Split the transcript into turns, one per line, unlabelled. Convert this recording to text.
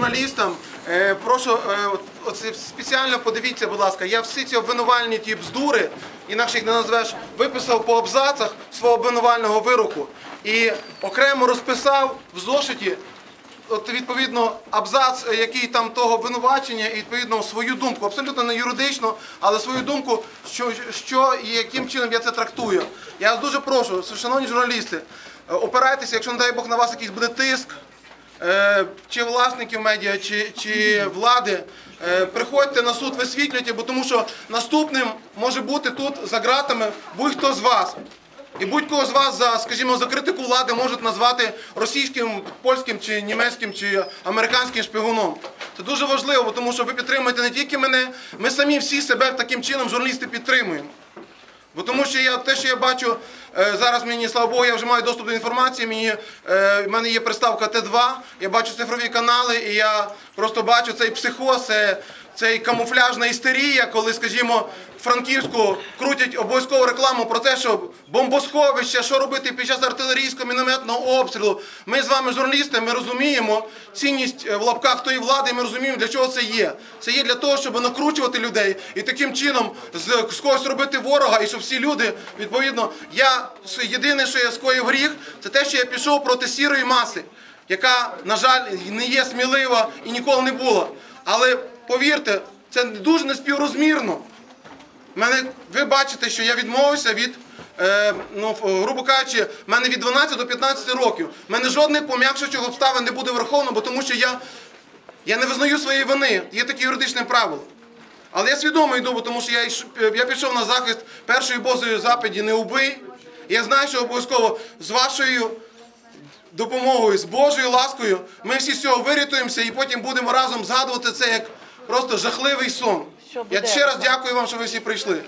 Журналістам е, прошу е, оце спеціально подивіться, будь ласка. Я всі ці обвинувальні ті бздури, інакше їх не назвеш, виписав по абзацах свого обвинувального вироку і окремо розписав в зошиті. От відповідно абзац, е, який там того обвинувачення, і відповідно свою думку, абсолютно не юридично, але свою думку, що, що і яким чином я це трактую. Я вас дуже прошу, шановні журналісти, опирайтеся, якщо не дай Бог на вас якийсь буде тиск, чи власників медіа, чи, чи влади, е, приходьте на суд, висвітлюйте, бо тому що наступним може бути тут за ґратами будь-хто з вас. І будь-кого з вас за, скажімо, за критику влади можуть назвати російським, польським, чи німецьким, чи американським шпигуном. Це дуже важливо, тому що ви підтримуєте не тільки мене, ми самі всі себе таким чином, журналісти, підтримуємо. Бо тому що я те, що я бачу е, зараз мені, слава Богу, я вже маю доступ до інформації. Мені е, в мене є приставка Т2, я бачу цифрові канали, і я просто бачу цей психоз, цей камуфляжна істерія, коли, скажімо, Франківську крутять обов'язкову рекламу про те, що бомбосховище, що робити під час артилерійського мінометного обстрілу. Ми з вами, журналісти, ми розуміємо цінність е, в лапках тої влади, ми розуміємо, для чого це є. Це є для того, щоб накручувати людей і таким чином з когось робити ворога, і щоб всі люди, відповідно, я єдине, що я скоїв гріх, це те, що я пішов проти сірої маси, яка, на жаль, не є смілива і ніколи не була. Але повірте, це дуже неспіврозмірно. Мене, ви бачите, що я відмовився від, е, ну, грубо кажучи, мене від 12 до 15 років. Мене жодних пом'якшуючих обставин не буде враховано, бо тому що я, я не визнаю своєї вини. Є таке юридичне правило. Але я свідомо йду, тому що я, я пішов на захист першої бозої западі не убий. Я знаю, що обов'язково з вашою допомогою, з Божою ласкою, ми всі з цього вирятуємося і потім будемо разом згадувати це як просто жахливий сон. Я ще раз дякую вам, що ви всі прийшли.